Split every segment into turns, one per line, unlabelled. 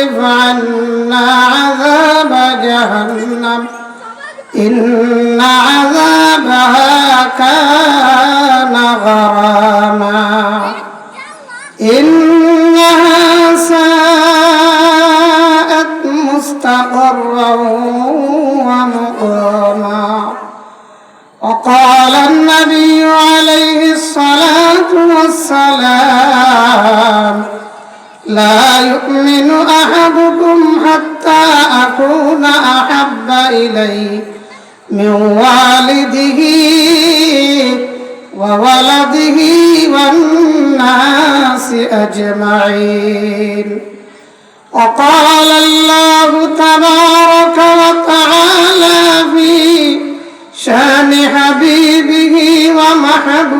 ربنا اصرف عنا عذاب جهنم. إن عذابها كان غراما. إنها ساءت مستقرا ومقاما. وقال النبي عليه الصلاة والسلام لا يؤمن أحدكم حتى أكون أحب إليه من والده وولده والناس أجمعين. وقال الله تبارك وتعالى في شان حبيبه ومحبوبه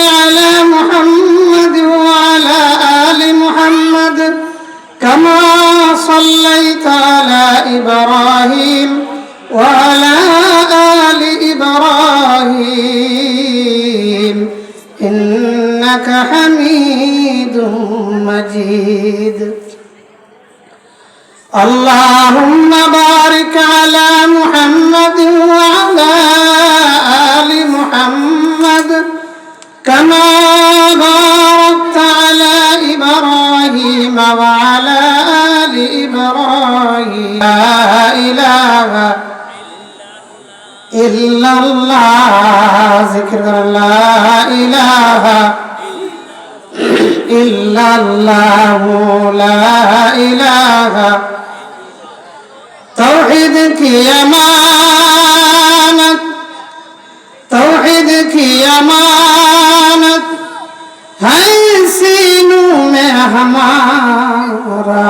ইল্লাল্লাহ। জিকির করেন, লা ইলাহা ইল্লাল্লাহ, লা ইলাহা। তাওহীদ কি আমানত তাওহীদ কি আমানত হ্যাঁ সিনু মে হামারা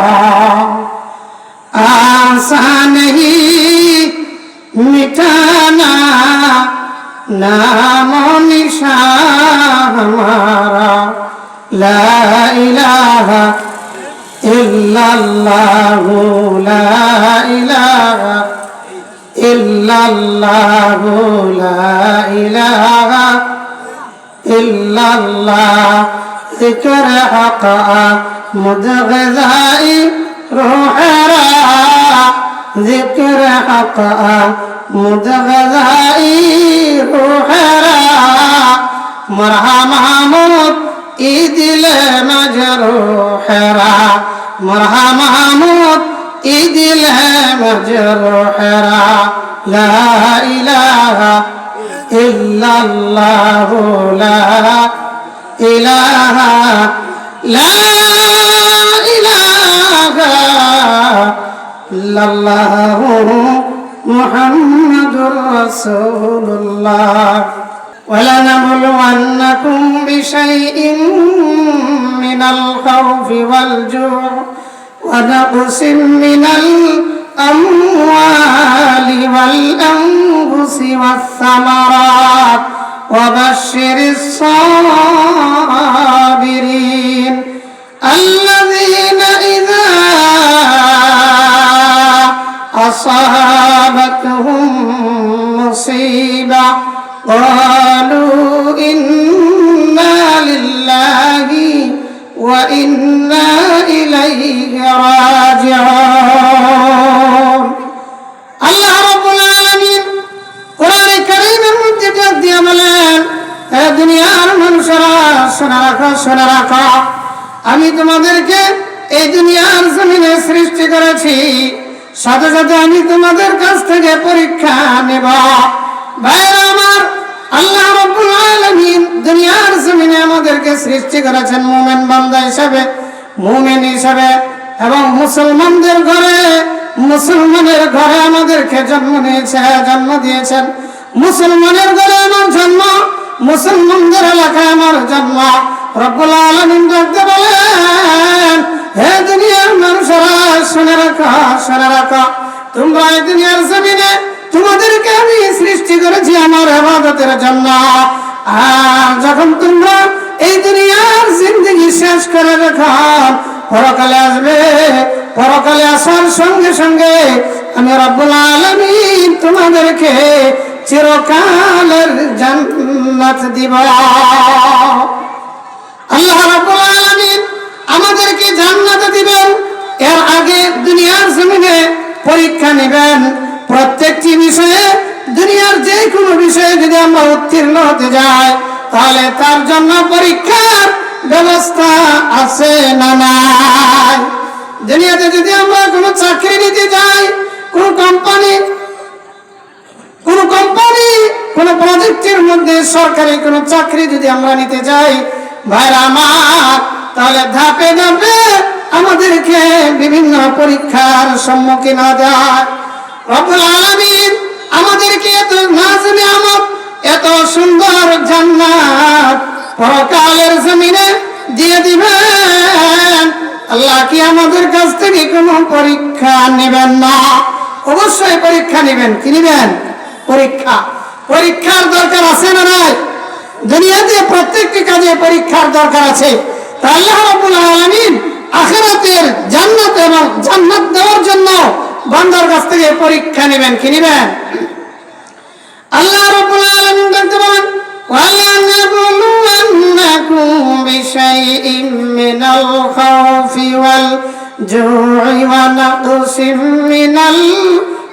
आसान ही মিটানা, নাম নিশা লা ইলাহা ইল্লাল্লাহু, লা ইলাহা ইল্লাল্লাহু, লা ইলাহা ইল্লাল্লাহ। জিকর হাকা মুদগজাই রুহ রা ذكر حقا مدغذائي روحرا مرحبا موت إدل مجروحرا مرحبا موت إدل مجروحرا لا إله إلا الله لا إله لا إله ইল্লাল্লাহু লা ইলাহা লা ইলাহা ইল্লাল্লাহু মুহাম্মাদুর রাসূলুল্লাহ ولنبلونكم بشيء من الخوف والجوع ونقص من الأموال والأنفس والثمرات وبشر الصابرين الذين أصابتهم مصيبة قالوا إنا لله وإنا إليه راجعون আল্লাহ রাব্বুল আলামিন কোরআনে কারীমের মধ্যে ডাক দিয়ে বলেন হে দুনিয়ার মানুষেরা শোনা রাখো শোনা রাখো আমি তোমাদেরকে এই দুনিয়ার জমিনে সৃষ্টি করেছি সাথে সাথে আমি তোমাদের কাছ থেকে পরীক্ষা নেব। ভাইরা আমার, আল্লাহ রব্বুল আলামিন দুনিয়ার জমিনে আমাদেরকে সৃষ্টি করেছেন মুমিন বান্দা হিসাবে, মুমিন হিসাবে এবং মুসলমানদের ঘরে, মুসলমানের ঘরে আমাদেরকে জন্ম নিয়েছে জন্ম দিয়েছেন। মুসলমানের ঘরে আমার জন্ম, মুসলমানদের এলাকায় আমার জন্ম। রব্বুল আলামিন দেখতে বলেন হে দুনিয়ার মানুষেরা, শুনে রাখো শুনে রাখো। তোমরা এই দুনিয়ার জমিনে তোমাদেরকে আমি সৃষ্টি করেছি আমার আবাদতের জন্য। আর যখন তোমরা এই দুনিয়ার জিন্দগি শেষ করে রেখো, পরকালে আসবে, পরকালে আসার সঙ্গে সঙ্গে আমি রব্বুল আলামিন তোমাদেরকে চিরকালের জান্নাত দিব। আল্লাহ রাব্বুল আলামিন আমাদেরকে জান্নাতে দিবেন। এর আগে দুনিয়ার জমিনে পরীক্ষা নেবেন। প্রত্যেকটি বিষয়ে, দুনিয়ার যে কোনো বিষয়ে যদি আমরা উত্তীর্ণ হতে যাই, তাহলে তার জন্য পরীক্ষার ব্যবস্থা আছে না নাই? দুনিয়াতে যদি আমরা কোনো চাকরি নিতে যাই, কোনো কোম্পানি কোন কোম্পানি কোন প্রজেক্টের মধ্যে সরকারি কোন চাকরি যদি আমরা নিতে যাই, ভাইরা আমার তাহলে ধাপে ধাপে আমাদেরকে বিভিন্ন পরীক্ষার সম্মুখীন রব্বুল আমাদেরকে এত নাজ নিয়ামত এত সুন্দর জান্নাত পরকালের জমিনে দিয়ে দিবেন। আল্লাহ কি আমাদের কাছ থেকে কোনো পরীক্ষা নেবেন না? অবশ্যই পরীক্ষা নেবেন। কি নেবেন? পরীক্ষা। পরীক্ষার দরকার আছে না নাই? দুনিয়াতে প্রত্যেকটি কাজে পরীক্ষার দরকার আছে। তা আল্লাহ রাব্বুল আলামিন আখিরাতের জান্নাত এবং জান্নাত দেওয়ার জন্য বান্দার কাছ থেকে পরীক্ষা নেবেন কি নেবেন আল্লাহ রাব্বুল আলামিন বলতে বলেন وَلَنَبْلُوَنَّكُم بِشَيْءٍ مِّنَ الْخَوْفِ وَالْجُوعِ وَنَقْصٍ مِّنَ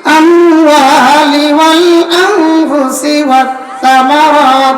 الْأَمْوَالِ وَالْأَنفُسِ وَالثَّمَرَاتِ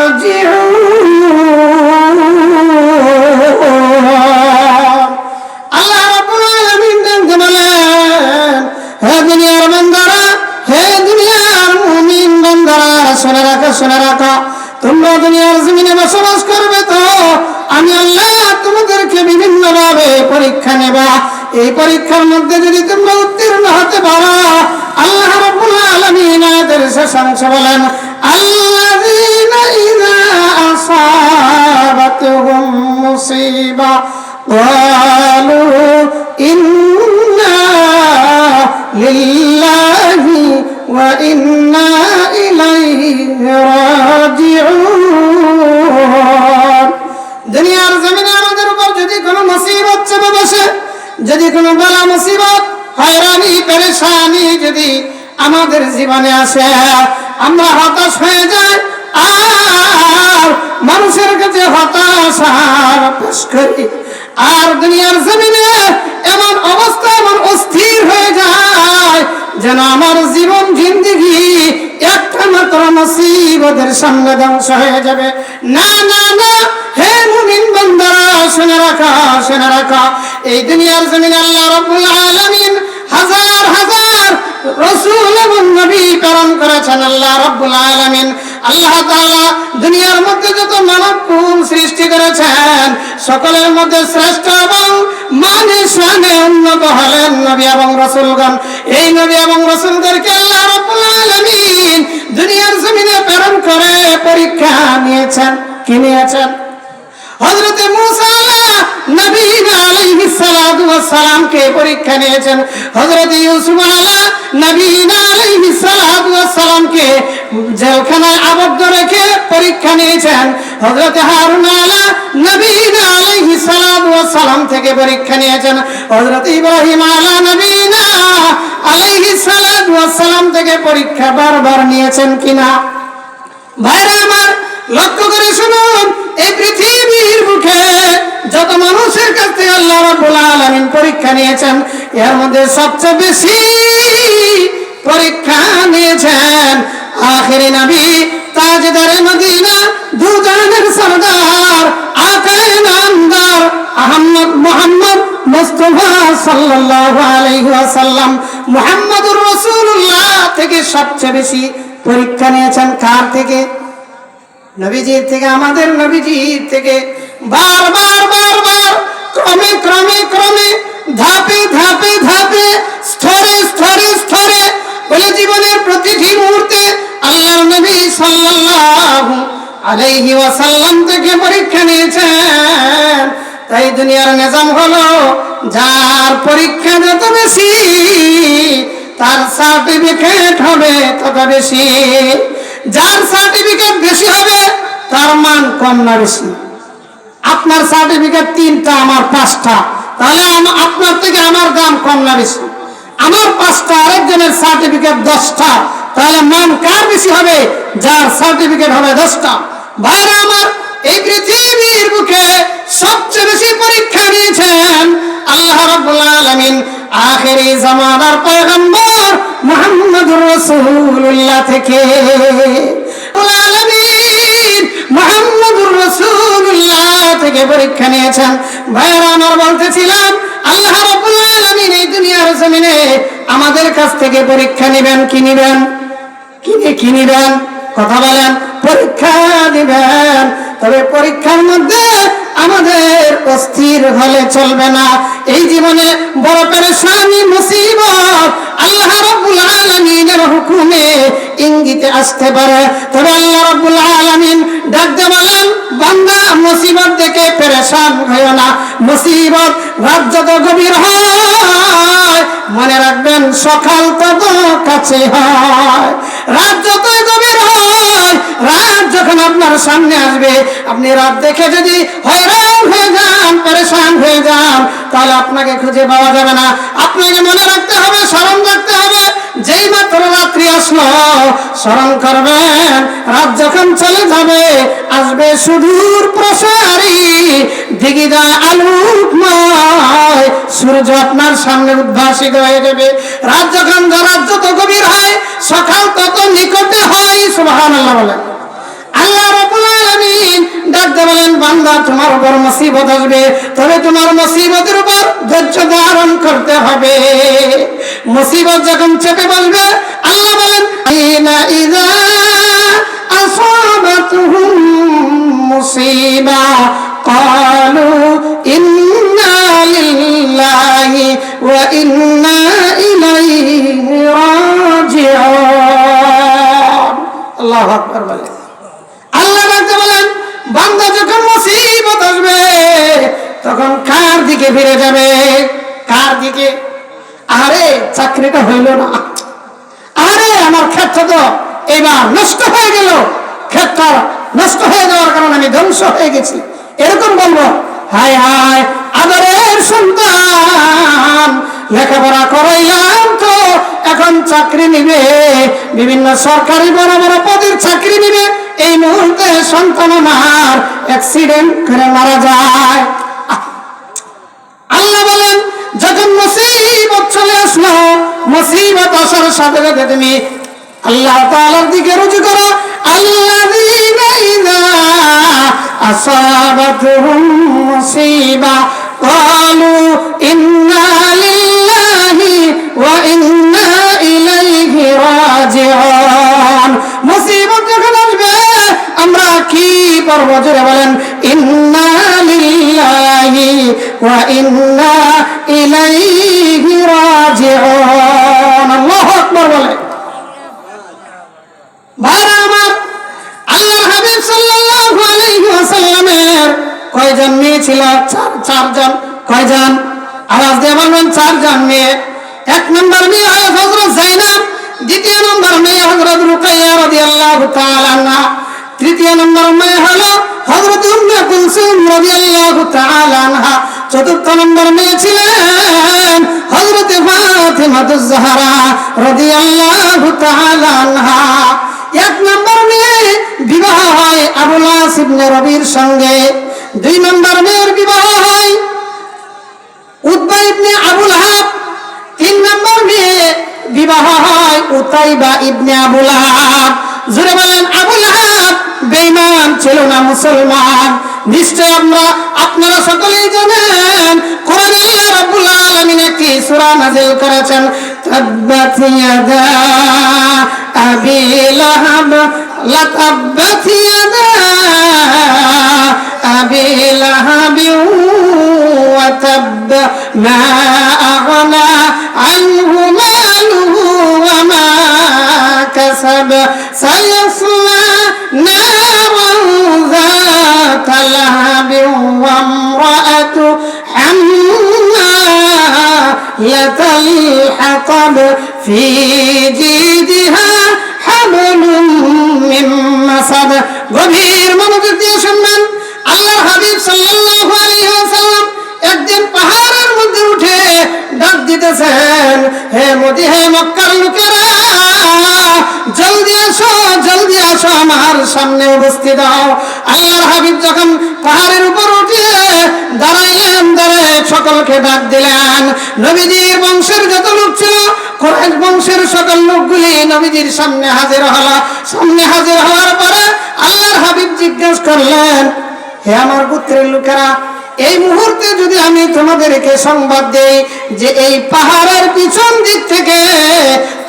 কোনো বালা মুসিবত, হয়রানি, পেরেশানি যদি আমাদের জীবনে আসে, আমরা হতাশ হয়ে যাই, আর মানুষের কাছে হতাশার পেশ করি, আর দুনিয়ার জমিনে এমন অবস্থা, এমন অস্থির হয়ে যায়, যেন আমার জীবন জিন্দিগি একটা মাত্র মুসিবতের সঙ্গে ধ্বংস হয়ে যাবে। না না না, হে মুমিন বান্দারা, শুনে রাখা শুনে রাখা। এই দুনিয়ার জমিনে আল্লাহ রাব্বুল আলামিন হাজার হাজার রসুল এবং নবী প্রেরণ করেছেন আল্লাহ রাব্বুল আলামিন। আল্লাহ তাআলা দুনিয়ার মধ্যে যত মানব কুল সৃষ্টি করেছেন, সকলের মধ্যে শ্রেষ্ঠ এবং মানে শানে উন্নত হলেন নবী এবং রসুলগণ। এই নবী এবং রসুলদেরকে আল্লাহ রাব্বুল আলামিন দুনিয়ার জমিনে প্রেরণ করে পরীক্ষা নিয়েছেন। কি নিয়েছেন? হযরতে মুসা নবীন পরীক্ষা নিয়েছেন? হযরত ইউসুফ নবীন আবদ্ধ রেখে পরীক্ষা নিয়েছেন? নবীন থেকে পরীক্ষা নিয়েছেন। হযরত ইব্রাহিম আলা নবীন আলাইহিস সালাতু থেকে পরীক্ষা বারবার নিয়েছেন কিনা? ভাইরা আমার, লক্ষ্য করে শুনুন, এই পৃথিবীর মুখে যত মানুষের কাছ থেকে আল্লাহ রাব্বুল আলামিন পরীক্ষা নিয়েছেন, এর মধ্যে সবচেয়ে বেশি পরীক্ষা নিয়েছেন আখেরি নবী তাজদারে মদিনা, দুজানের সরদার আকায়ে নামদার আহমদ মোহাম্মদ মুস্তফা সাল্লাল্লাহু আলাইহি ওয়াসাল্লাম। মুহাম্মদুর রাসূলুল্লাহ থেকে সবচেয়ে বেশি পরীক্ষা নিয়েছেন কার থেকে? নবীজির থেকে, আমাদের নবীজির থেকে। বার বার বার বার ক্রমে ক্রমে ক্রমে, ধাপে ধাপে ধাপে, স্তরে স্তরে স্তরে, বলে জীবনের প্রতিটি মুহূর্তে আল্লাহর নবী সাল্লাল্লাহু আলাইহি ওয়াসাল্লাম থেকে পরীক্ষা নিয়েছেন। তাই দুনিয়ার নিজাম হলো যার পরীক্ষা যত বেশি, তার সার্টিফিকেট হবে তত বেশি। যার সার্টিফিকেট বেশি হবে, তার মান কম না বেশি। আপনার সার্টিফিকেট তিনটা, আমার পাঁচটা। তাহলে আপনার থেকে আমার দাম কম না আমার পাঁচটা, আরেকজনের সার্টিফিকেট দশটা। তাহলে মান কার বেশি হবে? যার সার্টিফিকেট হবে দশটা। ভাইরা আমার, এই পৃথিবীর বুকে সবচেয়ে বেশি পরীক্ষা নিয়েছেন আল্লাহ রাব্বুল আলামিন। আখেরি জামানার পয়গম্বর মুহাম্মদুর রাসূলুল্লাহ থেকে। আলামিন মুহাম্মদুর রাসূলুল্লাহ থেকে পরীক্ষা নিয়েছেন। ভাইয়ারা, আমার বলতেছিলাম, আল্লাহ রাব্বুল এই দুনিয়ার জমিনে আমাদের কাছ থেকে পরীক্ষা নিবেন, কি নিবেন? কিনে কি নিবেন? কথা বলেন, পরীক্ষা দিবেন। তবে পরীক্ষার মধ্যে আমাদের অস্থির হলে চলবে না। এই জীবনে বড় পেরেশানি মুসিবত আল্লাহ রাব্বুল আলামিনের হুকুমে ইঙ্গিতে আসতে পারে। তবে আল্লাহ রাব্বুল আলামিন ডাকতে বলেন, বান্দা, মুসিবত দেখে পেরেশান হয়েও না। মুসিবত রাত যত গভীর হয়, মনে রাখবেন সকাল তত কাছে হয়। রাত যতই গভীর হয়, রাত যখন আপনার সামনে আসবে, আপনি রাত দেখে যদি হয়রান হয়ে যান, পরেশান হয়ে যান, তাহলে আপনাকে খুঁজে পাওয়া যাবে না। আপনাকে মনে রাখতে হবে, স্মরণ রাখতে হবে, যেই মাত্র রাত্রি আসলো, স্মরণ করবেন, রাত যখন চলে যাবে, আসবে সুদূর প্রসারী দিঘিদা আলোকময়, সূর্য আপনার সামনে উদ্ভাসিত হয়ে যাবে। রাত যখন রাত যত গভীর হয়, সকাল তত নিকটে হয়, সুবহানাল্লাহ বলেন। আল্লাহ রাব্বুল আলামিন ডাকতে বলেন বান্দা তোমার উপর মুসিবত আসবে তবে তোমার মুসিবতের উপর ধৈর্য ধারণ করতে হবে মুসিবত যখন চেপে বসবে আল্লাহ বলেন ইনা ইযা আসাবাতুহুম মুসিবা قالوا إنا لله وإنا إليه راجعون الله أكبر বলে আল্লাহ রাখতে বলেন বান্দা যখন মুসিবত আসবে, তখন কার দিকে ফিরে যাবে? কার দিকে? আরে, চাকরিটা হইল না। আরে, আমার ক্ষেত্র তো এবার নষ্ট হয়ে গেল। ক্ষেত্র নষ্ট হয়ে যাওয়ার কারণে আমি ধ্বংস হয়ে গেছি। এরকম বলব, হায় হায়, আদরের সন্তান, লেখাপড়া করাইলাম তো, এখন চাকরি নিবে। বিভিন্ন সরকারি বড় বড় পদের চাকরি নিবে। এই মুহূর্তে সন্তান আমার অ্যাক্সিডেন্ট করে মারা যায়। আল্লাহ বলেন, যখন মুসিবত চলে আসলো, মুসিবত আসার সাথে সাথে তুমি আল্লাহ তাআলার দিকে রুজু করো। আল্লাযীনা ইযা আসাবাতুহুম মুসিবা, ক্বালু ইন্না রবির সঙ্গে। দুই নম্বর মেয়ের বিবাহ হয় উদ্বা ইবনে আবুল হাব তিন নম্বর মেয়ে বিবাহ হয় উতাইবা ইবনে আবুল হাব জুড়ে বলেন আবুল হাব বেইমান ছিল না মুসলমান। নিশ্চয় আমরা আপনারা সকলেই জানেন, কোরআনে রব্বুল আলামিন একটি সূরা নাযিল করেছেন, তাব্বাত ইয়াদা আবি লাহাব, লাতাব্বাত ইয়াদা আবি লাহাব ওয়া তাব মা আগনা আনহু মালুহু ওয়া মা কাসাব। সায়াসলা نارا ذات لهب وامرأته حمالة الحطب في جيدها حبل من مسد গভীর মনোযোগ দিয়ে শুনবেন আল্লাহর হাবিব সাল্লাল্লাহু আলাইহি ওয়াসাল্লাম একদিন পাহাড়ের মধ্যে উঠে ডাক দিতেছেন হে মোদি হে মক্কার লোকেরা জলদি আসো জলদি আসো আমার সামনে উপস্থিত হও। আল্লাহর হাবিব যখন পাহাড়ের উপর উঠে দাঁড়াইলেন দাঁড়ায় সকলকে ডাক দিলেন। নবীজির বংশের যত লোক ছিল কোরআন বংশের সকল লোকগুলি নবীজির সামনে হাজির হলো। সামনে হাজির হওয়ার পরে আল্লাহর হাবিব জিজ্ঞেস করলেন, হে আমার পুত্রের লোকেরা এই মুহূর্তে যদি আমি তোমাদেরকে সংবাদ দেই যে এই পাহাড়ের পিছন দিক থেকে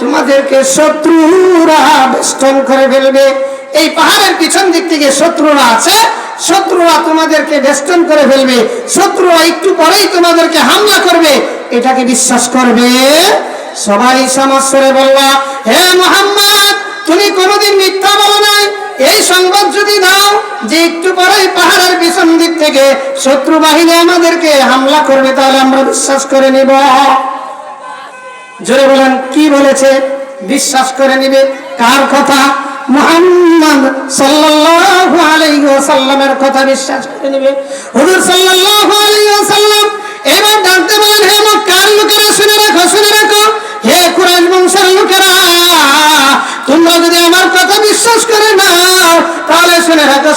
তোমাদেরকে শত্রুরা বেষ্টন করে ফেলবে। এই পাহাড়ের পিছন দিক থেকে শত্রুরা আছে, শত্রুরা তোমাদেরকে বেষ্টন করে ফেলবে, শত্রুরা একটু পরেই তোমাদেরকে হামলা করবে, এটাকে বিশ্বাস করবে? সবাই সমস্যরে বলল হে মোহাম্মদ, তুমি কোনোদিন মিথ্যা বলো নাই এই সংবাদ যদি দাও যে একটু পরেই পাহাড়ের পিছন দিক থেকে শত্রু বাহিনী আমাদেরকে হামলা করবে, তাহলে আমরা বিশ্বাস করে নিব। জোরে বলেন, কি বলেছে? বিশ্বাস করে নিবে। কার কথা? মুহাম্মদ সাল্লাল্লাহু আলাইহি ওয়াসাল্লামের কথা বিশ্বাস করে নিবে। হুজুর সাল্লাল্লাহু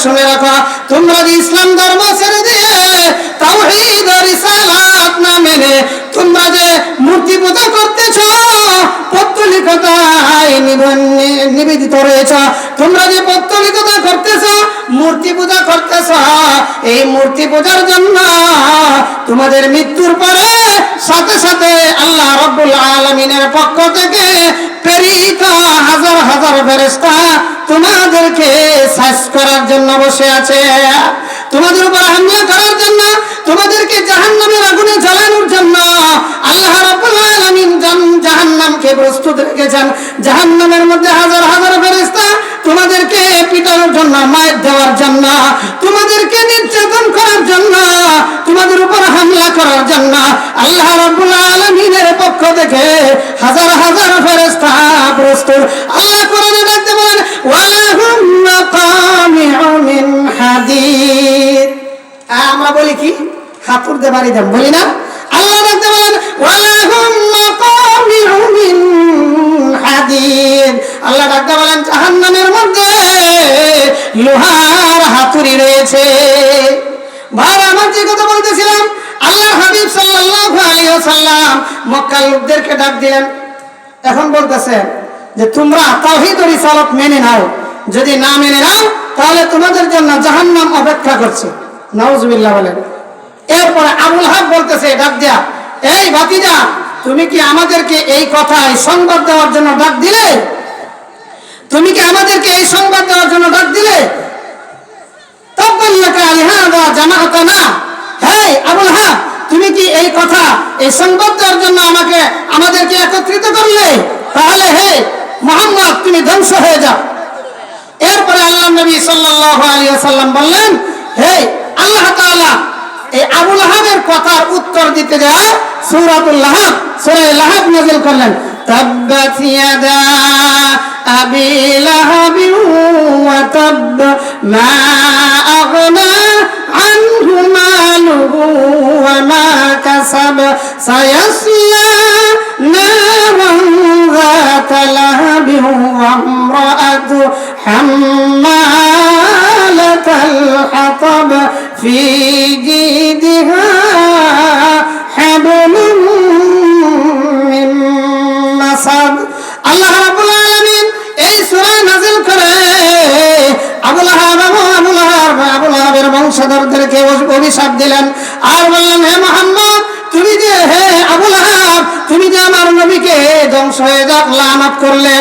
শুনে রাখো। তোমরা যদি ইসলাম ধর্ম ছেড়ে দিয়ে তাওহীদ ও রিসালাত না মেনে তোমরা যে মূর্তি পূজা করতেছ, পত্তলিকতায় নিবেদিত রয়েছ। তোমরা যে পত্তলিকতা করতেছ, মূর্তি পূজা করতেছ, এই মূর্তি পূজার জন্য তোমাদের মৃত্যুর পরে সাথে সাথে আল্লাহ রব্বুল আলমিনের পক্ষ থেকে প্রেরিত হাজার হাজার ফেরেস্তা তোমাদেরকে সাজ করার জন্য বসে আছে। তোমাদের উপর হামলা করার জন্য, তোমাদেরকে জাহান্নামের আগুনে জ্বালানোর জন্য আল্লাহ রাব্বুল আলামিন জাহান্নামকে প্রস্তুত রেখেছেন। জাহান্নামের মধ্যে হাজার হাজার ফেরেশতা তোমাদেরকে পিটানোর জন্য, মায়ের দেওয়ার জন্য, তোমাদেরকে নির্যাতন করার জন্য, তোমাদের উপর হামলা করার জন্য আল্লাহ রাব্বুল আলামিনের পক্ষ থেকে হাজার হাজার ফেরেশতা প্রস্তুত। আল্লাহ কোরআনে ওয়ালাহুম মাকামিউ মিন আমরা বলি কি? হাতুর দে বাড়ি দেন, বলি না? আল্লাহ ডাকতে বলেন ওয়ালাহুম মাকামিউ মিন হাদিদ। আল্লাহ ডাকতে বলেন, জাহান্নামের মধ্যে লোহার হাতুড়ি রয়েছে। ভাই আমার যে কথা বলতেছিলাম আল্লাহ হাবিব সাল্লাল্লাহু আলাইহি ওয়াসাল্লাম মক্কার লোকদেরকে ডাক দিলেন। এখন বলতেছে যে তোমরা তাওহীদ ও রিসালাত মেনে নাও। যদি না মেনে নাও, তাহলে তোমাদের জন্য জাহান্নাম অপেক্ষা করছে। নাউজুবিল্লাহ বলেন। এরপরে আবুল হাব বলতেছে, ডাক দেয়া, এই ভাতিজা, তুমি কি আমাদেরকে এই কথা এই সংবাদ দেওয়ার জন্য ডাক দিলে? তুমি কি আমাদেরকে এই সংবাদ দেওয়ার জন্য ডাক দিলে? তুমি কি এই কথা, এই সংবাদ দেওয়ার জন্য আমাকে, আমাদেরকে একত্রিত করলে? তাহলে হে মোহাম্মদ, তুমি ধ্বংস হয়ে যাও। এরপরে আল্লাহ নবী আলাইহি বললেন, হে আল্লাহ তাআলা, এই আবুল লাহাবের কথার উত্তর দিতে যায় সূরাতুল লাহাব করলেন। ওয়া মা করলে